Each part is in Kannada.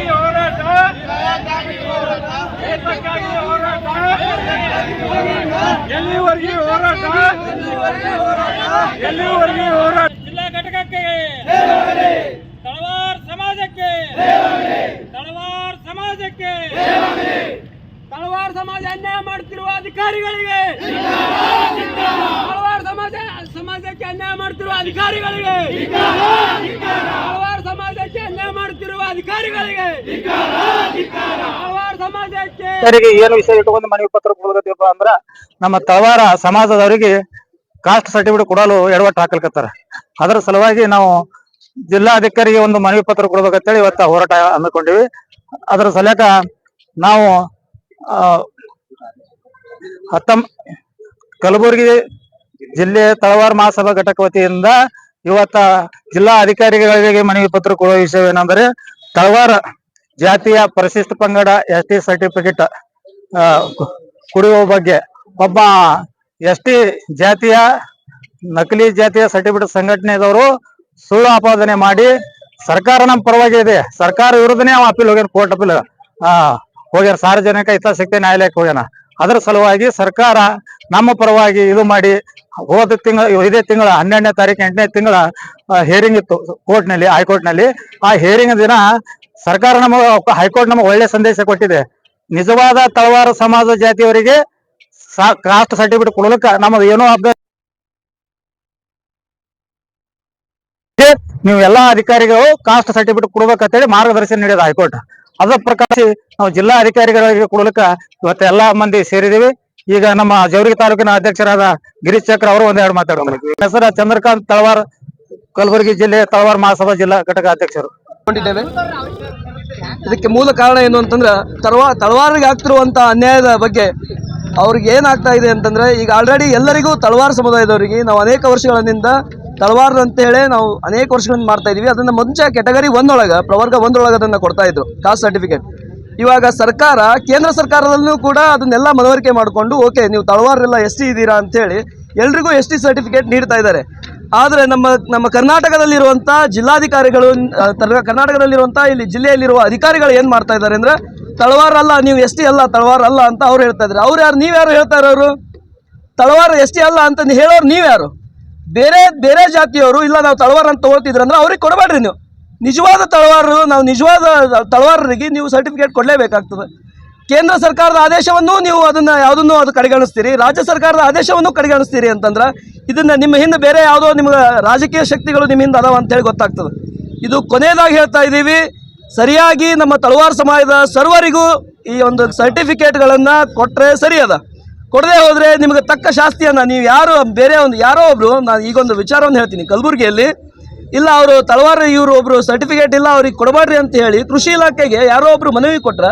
ನೇತಕ್ಕಾಗಿ ಹೋರಾಟ ನೇತಕ್ಕಾಗಿ ಹೋರಾಟ ಎಲ್ಲಿವರೆಗೆ ಹೋರಾಟ ಎಲ್ಲಿವರೆಗೆ ಹೋರಾಟ ಜಿಲ್ಲಾ ಘಟಕಕ್ಕೆ ತಳವಾರ್ ಸಮಾಜಕ್ಕೆ ತಳವಾರ್ ಸಮಾಜಕ್ಕೆ ತಳವಾರ್ ಸಮಾಜ ಅನ್ಯಾಯ ಮಾಡ್ತಿರುವ ಅಧಿಕಾರಿಗಳಿಗೆ ತಳವಾರ್ ಸಮಾಜ ಸಮಾಜಕ್ಕೆ ಅನ್ಯಾಯ ಮಾಡ್ತಿರುವ ಅಧಿಕಾರಿಗಳಿಗೆ ಹಲವಾರು ಅಧಿಕಾರಿಗಳಿಗೆ ಅವರಿಗೆ ಏನು ವಿಷಯ ಇಟ್ಟುಕೊಂಡು ಮನವಿ ಪತ್ರ ಕೊಡಬೇಕಪ್ಪ ಅಂದ್ರ ನಮ್ಮ ತಳವಾರ ಸಮಾಜದವರಿಗೆ ಕಾಸ್ಟ್ ಸರ್ಟಿಫಿಕೇಟ್ ಕೊಡಲು ಎಡವಟ್ಟು ಹಾಕಲ್ಕತ್ತಾರ. ಅದರ ಸಲುವಾಗಿ ನಾವು ಜಿಲ್ಲಾಧಿಕಾರಿಗೆ ಒಂದು ಮನವಿ ಪತ್ರ ಕೊಡ್ಬೇಕಂತೇಳಿ ಇವತ್ತ ಹೋರಾಟ ಅಂದ್ಕೊಂಡಿವಿ ಅದರ ಸಲಕ ನಾವು ಆ, ಹತ್ತೊಂಬ ಕಲಬುರಗಿ ಜಿಲ್ಲೆ ತಳವಾರ ಮಹಾಸಭಾ ಘಟಕ ವತಿಯಿಂದ ಇವತ್ತ ಜಿಲ್ಲಾ ಅಧಿಕಾರಿಗಳಿಗೆ ಮನವಿ ಪತ್ರ ಕೊಡುವ ವಿಷಯವೇನೆಂದರೆ ತಳವಾರ ಜಾತಿಯ ಪರಿಶಿಷ್ಟ ಪಂಗಡ ಎಸ್ ಟಿ ಸರ್ಟಿಫಿಕೇಟ್ ಕುಡಿಯುವ ಬಗ್ಗೆ ಒಬ್ಬ ಎಸ್ ಟಿ ಜಾತಿಯ, ನಕಲಿ ಜಾತಿಯ ಸರ್ಟಿಫಿಕೇಟ್ ಸಂಘಟನೆದವರು ಸುಳ್ಳು ಆಪಾದನೆ ಮಾಡಿ ಸರ್ಕಾರ ನಮ್ಮ ಪರವಾಗಿ ಇದೆ. ಸರ್ಕಾರ ವಿರುದ್ಧನೇ ಅವ ಅಪೀಲ್ ಹೋಗ್ಯಾನ, ಕೋರ್ಟ್ ಅಪೀಲ್, ಆ, ಹೋಗ್ಯಾನ. ಸಾರ್ವಜನಿಕ ಹಿತಾಸಕ್ತಿ ನ್ಯಾಯಾಲಯಕ್ಕೆ ಹೋಗ್ಯಾನ. ಅದರ ಸಲುವಾಗಿ ಸರ್ಕಾರ ನಮ್ಮ ಪರವಾಗಿ ಇದು ಮಾಡಿ ಹೋದ ತಿಂಗಳ, ಇದೇ ತಿಂಗಳ, ಹನ್ನೆರಡನೇ ತಾರೀಕು ಎಂಟನೇ ತಿಂಗಳ ಹೇರಿಂಗ್ ಇತ್ತು ಕೋರ್ಟ್ನಲ್ಲಿ ಹೈಕೋರ್ಟ್ನಲ್ಲಿ. ಆ ಹೇರಿಂಗ್ ದಿನ ಸರ್ಕಾರ ನಮ್ಮ ಹೈಕೋರ್ಟ್ ನಮಗೆ ಒಳ್ಳೆ ಸಂದೇಶ ಕೊಟ್ಟಿದೆ. ನಿಜವಾದ ತಳವಾರ ಸಮಾಜ ಜಾತಿಯವರಿಗೆ ಕಾಸ್ಟ್ ಸರ್ಟಿಫಿಕೇಟ್ ಕೊಡಲಿಕ್ಕೆ ನಮ್ಮದು ಏನೋ ಅಭ್ಯಾಸ ನೀವು ಎಲ್ಲಾ ಅಧಿಕಾರಿಗಳು ಕಾಸ್ಟ್ ಸರ್ಟಿಫಿಕೇಟ್ ಕೊಡ್ಬೇಕಂತೇಳಿ ಮಾರ್ಗದರ್ಶನ ನೀಡಿದ ಹೈಕೋರ್ಟ್ ಅದ ಪ್ರಕಾರ ನಾವು ಜಿಲ್ಲಾ ಅಧಿಕಾರಿಗಳಿಗೆ ಕೊಡಲಿಕ್ಕೆ ಇವತ್ತು ಎಲ್ಲಾ ಮಂದಿ ಸೇರಿದೀವಿ ಈಗ ನಮ್ಮ ಜವರಿಗೆ ತಾಲೂಕಿನ ಅಧ್ಯಕ್ಷರಾದ ಗಿರೀಶ್ ಚಕ್ರ ಅವರು ಒಂದೆರಡು ಮಾತಾಡೋಣ ಹೆಸರ ಚಂದ್ರಕಾಂತ್ ತಳವಾರ್ ಕಲಬುರಗಿ ಜಿಲ್ಲೆ ತಳವಾರ್ ಮಹಾಸಭಾ ಜಿಲ್ಲಾ ಘಟಕ ಅಧ್ಯಕ್ಷರು. ಇದಕ್ಕೆ ಮೂಲ ಕಾರಣ ಏನು ಅಂತಂದ್ರೆ ತಳವಾ ತಳವಾರಿಗೆ ಆಗ್ತಿರುವಂತ ಅನ್ಯಾಯದ ಬಗ್ಗೆ ಅವ್ರಿಗೆ ಏನಾಗ್ತಾ ಇದೆ ಅಂತಂದ್ರೆ ಈಗ ಆಲ್ರೆಡಿ ಎಲ್ಲರಿಗೂ ತಳವಾರ ಸಮುದಾಯದವರಿಗೆ ನಾವು ಅನೇಕ ವರ್ಷಗಳಿಂದ ತಳವಾರ ಅಂತ ಹೇಳಿ ನಾವು ಅನೇಕ ವರ್ಷಗಳಿಂದ ಮಾಡ್ತಾ ಇದೀವಿ. ಅದನ್ನ ಮುಂಚೆ ಕೆಟಗರಿ ಒಂದೊಳಗ ಪ್ರವರ್ಗ ಒಂದೊಳಗ ಅದನ್ನ ಕೊಡ್ತಾ ಇದ್ರು ಕಾಸ್ಟ್ ಸರ್ಟಿಫಿಕೇಟ್ ಇವಾಗ ಸರ್ಕಾರ, ಕೇಂದ್ರ ಸರ್ಕಾರದಲ್ಲೂ ಕೂಡ ಅದನ್ನೆಲ್ಲ ಮನವರಿಕೆ ಮಾಡಿಕೊಂಡು, ಓಕೆ, ನೀವು ತಳವಾರರೆಲ್ಲ ಎಸ್ ಟಿ ಇದ್ದೀರಾ ಅಂತೇಳಿ ಎಲ್ರಿಗೂ ಎಸ್ ಟಿ ಸರ್ಟಿಫಿಕೇಟ್ ನೀಡ್ತಾ ಇದ್ದಾರೆ. ಆದರೆ ನಮ್ಮ ನಮ್ಮ ಕರ್ನಾಟಕದಲ್ಲಿರುವಂಥ ಜಿಲ್ಲಾಧಿಕಾರಿಗಳು ಕರ್ನಾಟಕದಲ್ಲಿರುವಂಥ ಇಲ್ಲಿ ಜಿಲ್ಲೆಯಲ್ಲಿರುವ ಅಧಿಕಾರಿಗಳು ಏನು ಮಾಡ್ತಾ ಇದ್ದಾರೆ ಅಂದರೆ, ತಳವಾರಲ್ಲ, ನೀವು ಎಸ್ ಟಿ ಅಲ್ಲ ತಳವಾರ ಅಲ್ಲ ಅಂತ ಅವ್ರು ಹೇಳ್ತಾ ಇದ್ದಾರೆ. ಅವ್ರು ಯಾರು, ನೀವು ಯಾರು ಹೇಳ್ತಾ ಇರೋರು? ತಳವಾರ ಎಸ್ ಟಿ ಅಲ್ಲ ಅಂತ ಹೇಳೋರು ನೀವ್ಯಾರು ಬೇರೆ ಬೇರೆ ಜಾತಿಯವರು ಇಲ್ಲ, ನಾವು ತಳವಾರ ಅಂತ ತೊಗೊಳ್ತಿದ್ರು ಅಂದ್ರೆ ಅವ್ರಿಗೆ ಕೊಡಬೇಡ್ರಿ ನೀವು. ನಿಜವಾದ ತಳವಾರರು, ನಾವು ನಿಜವಾದ ತಳವಾರರಿಗೆ ನೀವು ಸರ್ಟಿಫಿಕೇಟ್ ಕೊಡಲೇಬೇಕಾಗ್ತದೆ. ಕೇಂದ್ರ ಸರ್ಕಾರದ ಆದೇಶವನ್ನು ನೀವು ಅದನ್ನು ಯಾವುದನ್ನು ಅದು ಕಡೆಗಣಿಸ್ತೀರಿ, ರಾಜ್ಯ ಸರ್ಕಾರದ ಆದೇಶವನ್ನು ಕಡೆಗಣಿಸ್ತೀರಿ ಅಂತಂದ್ರೆ ಇದನ್ನು ನಿಮ್ಮ ಹಿಂದೆ ಬೇರೆ ಯಾವುದೋ ನಿಮ್ಗೆ ರಾಜಕೀಯ ಶಕ್ತಿಗಳು ನಿಮ್ಮ ಹಿಂದೆ ಅದಾವ ಅಂತೇಳಿ ಗೊತ್ತಾಗ್ತದೆ. ಇದು ಕೊನೆಯದಾಗಿ ಹೇಳ್ತಾ ಇದ್ದೀವಿ, ಸರಿಯಾಗಿ ನಮ್ಮ ತಳವಾರ ಸಮಾಜದ ಸರ್ವರಿಗೂ ಈ ಒಂದು ಸರ್ಟಿಫಿಕೇಟ್ಗಳನ್ನು ಕೊಟ್ಟರೆ ಸರಿ ಅದ. ಕೊಡದೆ ಹೋದರೆ ನಿಮಗೆ ತಕ್ಕ ಶಾಸ್ತಿಯನ್ನು ನೀವು ಯಾರು, ಬೇರೆ ಒಂದು ಯಾರೋ ಒಬ್ರು, ನಾನು ಈಗೊಂದು ವಿಚಾರವನ್ನು ಹೇಳ್ತೀನಿ. ಕಲಬುರಗಿಯಲ್ಲಿ ಇಲ್ಲ, ಅವರು ತಳವಾರ ಇವರು ಒಬ್ರು ಸರ್ಟಿಫಿಕೇಟ್ ಇಲ್ಲ, ಅವ್ರಿಗೆ ಕೊಡಬಾರ್ರಿ ಅಂತ ಹೇಳಿ ಕೃಷಿ ಇಲಾಖೆಗೆ ಯಾರೋ ಒಬ್ರು ಮನವಿ ಕೊಟ್ರೆ,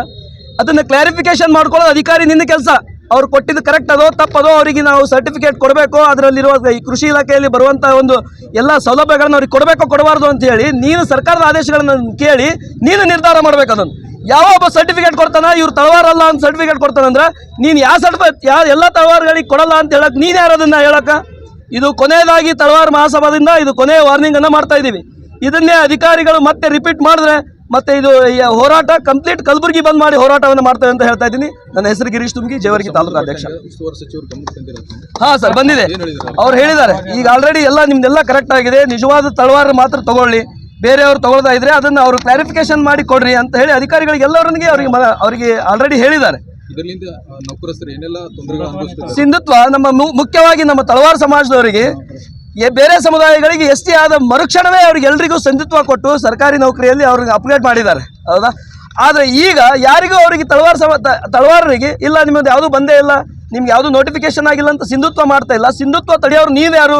ಅದನ್ನ ಕ್ಲಾರಿಫಿಕೇಶನ್ ಮಾಡ್ಕೊಳ್ಳೋದು ಅಧಿಕಾರಿ ನಿನ್ನ ಕೆಲಸ. ಅವ್ರು ಕೊಟ್ಟಿದ್ದು ಕರೆಕ್ಟ್ ಅದೋ, ತಪ್ಪದೋ, ಅವರಿಗೆ ನಾವು ಸರ್ಟಿಫಿಕೇಟ್ ಕೊಡಬೇಕು, ಅದರಲ್ಲಿರುವ ಈ ಕೃಷಿ ಇಲಾಖೆಯಲ್ಲಿ ಬರುವಂಥ ಒಂದು ಎಲ್ಲ ಸೌಲಭ್ಯಗಳನ್ನು ಅವ್ರಿಗೆ ಕೊಡಬೇಕು, ಕೊಡಬಾರ್ದು ಅಂತ ಹೇಳಿ ನೀನು ಸರ್ಕಾರದ ಆದೇಶಗಳನ್ನು ಕೇಳಿ ನೀನು ನಿರ್ಧಾರ ಮಾಡಬೇಕು ಅದನ್ನು. ಯಾವ ಒಬ್ಬ ಸರ್ಟಿಫಿಕೇಟ್ ಕೊಡ್ತಾನ, ಇವ್ರು ತಳವಾರಲ್ಲ ಅಂತ ಸರ್ಟಿಫಿಕೇಟ್ ಕೊಡ್ತಾನಂದ್ರೆ, ನೀನು ಯಾವ ಸರ್ಟಿಫಿಕೇಟ್ ಯಾವ ಎಲ್ಲ ತಳವಾರಗಳಿಗೆ ಕೊಡಲ್ಲ ಅಂತ ಹೇಳಕ್ಕೆ ನೀನು ಯಾರದನ್ನ ಹೇಳಕ್ಕ? ಇದು ಕೊನೆಯದಾಗಿ ತಳವಾರ ಮಹಾಸಭಾದಿಂದ ಇದು ಕೊನೆಯ ವಾರ್ನಿಂಗ್ ಅನ್ನ ಮಾಡ್ತಾ ಇದ್ದೀವಿ. ಇದನ್ನೇ ಅಧಿಕಾರಿಗಳು ಮತ್ತೆ ರಿಪೀಟ್ ಮಾಡಿದ್ರೆ ಮತ್ತೆ ಇದು ಹೋರಾಟ ಕಂಪ್ಲೀಟ್ ಕಲಬುರಗಿ ಬಂದ್ ಮಾಡಿ ಹೋರಾಟವನ್ನು ಮಾಡ್ತೇವೆ ಅಂತ ಹೇಳ್ತಾ ಇದ್ದೀನಿ. ನನ್ನ ಹೆಸರು ಗಿರೀಶ್ ತುಮ್ಗಿ ಜೇವರ್ಗಿ ತಾಲೂಕು ಅಧ್ಯಕ್ಷ. ಹಾ ಸರ್, ಬಂದಿದೆ. ಅವ್ರು ಹೇಳಿದ್ದಾರೆ. ಈಗ ಆಲ್ರೆಡಿ ಎಲ್ಲ ನಿಮ್ದೆಲ್ಲ ಕರೆಕ್ಟ್ ಆಗಿದೆ. ನಿಜವಾದ ತಳವಾರ ಮಾತ್ರ ತಗೊಳ್ಳಿ. ಬೇರೆಯವರು ತಗೊಳ್ತಾ ಇದ್ರೆ ಅದನ್ನು ಅವರು ಕ್ಲಾರಿಫಿಕೇಶನ್ ಮಾಡಿ ಕೊಡ್ರಿ ಅಂತ ಹೇಳಿ ಅಧಿಕಾರಿಗಳಿಗೆ ಎಲ್ಲರೊಂದಿಗೆ ಅವರಿಗೆ ಅವರಿಗೆ ಆಲ್ರೆಡಿ ಹೇಳಿದ್ದಾರೆ. ಇದರಿಂದ ನೌಕರಸ್ಥರು ಏನೆಲ್ಲ ತೊಂದರೆಗಳು ಸಿಂಧುತ್ವ ನಮ್ಮ ಮು- ಮುಖ್ಯವಾಗಿ ನಮ್ಮ ತಳವಾರ ಸಮಾಜದವರಿಗೆ ಎ- ಬೇರೆ ಸಮುದಾಯಗಳಿಗೆ ಎಸ್ ಟಿ ಆದ ಮರುಕ್ಷಣವೇ ಅವ್ರಿಗೆ ಎಲ್ರಿಗೂ ಸಿಂಧುತ್ವ ಕೊಟ್ಟು ಸರ್ಕಾರಿ ನೌಕರಿಯಲ್ಲಿ ಅವ್ರಿಗೆ ಅಪ್ಗ್ರೇಡ್ ಮಾಡಿದ್ದಾರೆ. ಹೌದಾ? ಆದರೆ ಈಗ ಯಾರಿಗೂ ಅವರಿಗೆ ತಳವಾರ ಸಮ ತ- ತಳವಾರರಿಗೆ ಇಲ್ಲ ನಿಮ್ಮದು ಯಾವುದೂ ಬಂದೇ ಇಲ್ಲ ನಿಮ್ಗೆ ಯಾವುದು ನೋಟಿಫಿಕೇಶನ್ ಆಗಿಲ್ಲ ಅಂತ ಸಿಂಧುತ್ವ ಮಾಡ್ತಾ ಇಲ್ಲ ಸಿಂಧುತ್ವ ತಡೆಯೋರು ನೀವ್ಯಾರು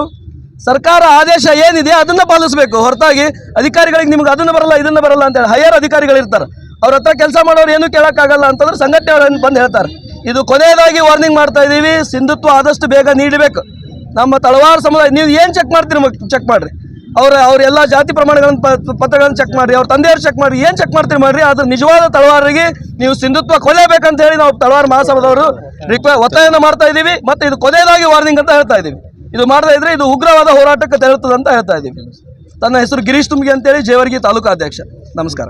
ಸರ್ಕಾರ ಆದೇಶ ಏನಿದೆ ಅದನ್ನ ಪಾಲಿಸಬೇಕು ಹೊರತಾಗಿ ಅಧಿಕಾರಿಗಳಿಗೆ ನಿಮ್ಗೆ ಅದನ್ನ ಬರಲ್ಲ ಇದನ್ನ ಬರಲ್ಲ ಅಂತ ಹೇಳಿ ಹೈಯರ್ ಅಧಿಕಾರಿಗಳು ಇರ್ತಾರೆ ಅವ್ರ ಹತ್ರ ಕೆಲಸ ಮಾಡೋರು ಏನು ಕೇಳೋಕ್ಕಾಗಲ್ಲ ಅಂತಂದ್ರೆ ಸಂಘಟನೆ ಅವ್ರು ಬಂದು ಹೇಳ್ತಾರೆ. ಇದು ಕೊನೆಯದಾಗಿ ವಾರ್ನಿಂಗ್ ಮಾಡ್ತಾ ಇದ್ದೀವಿ ಸಿಂಧುತ್ವ ಆದಷ್ಟು ಬೇಗ ನೀಡಬೇಕು. ನಮ್ಮ ತಳವಾರ ಸಮುದಾಯ, ನೀವು ಏನು ಚೆಕ್ ಮಾಡ್ತೀರಿ ಚೆಕ್ ಮಾಡಿರಿ. ಅವರ ಅವ್ರ ಎಲ್ಲ ಜಾತಿ ಪ್ರಮಾಣಗಳನ್ನು ಪತ್ರಗಳನ್ನು ಚೆಕ್ ಮಾಡಿರಿ, ಅವ್ರ ತಂದೆಯವ್ರು ಚೆಕ್ ಮಾಡ್ರಿ, ಏನು ಚೆಕ್ ಮಾಡ್ತೀರಿ ಮಾಡಿರಿ ಅದು ನಿಜವಾದ ತಳವಾರಿಗೆ ನೀವು ಸಿಂಧುತ್ವ ಕೊಲೆಯಬೇಕಂತ ಹೇಳಿ ನಾವು ತಳವಾರ ಮಹಾಸಭಾದವರು ರಿಕ್ವೆ ಒತ್ತಾಯನ ಮಾಡ್ತಾ ಇದ್ದೀವಿ ಮತ್ತೆ ಇದು ಕೊನೆಯದಾಗಿ ವಾರ್ನಿಂಗ್ ಅಂತ ಹೇಳ್ತಾ ಇದ್ದೀವಿ ಇದು ಮಾಡ್ತಾ ಇದ್ರೆ ಇದು ಉಗ್ರವಾದ ಹೋರಾಟಕ್ಕೆ ತೆರಳುತ್ತದೆ ಅಂತ ಹೇಳ್ತಾ ಇದ್ದೀವಿ ತನ್ನ ಹೆಸರು ಗಿರೀಶ್ ತುಂಬಿಗೆ ಅಂತೇಳಿ ಜೇವರ್ಗಿ ತಾಲೂಕು ಅಧ್ಯಕ್ಷ ನಮಸ್ಕಾರ.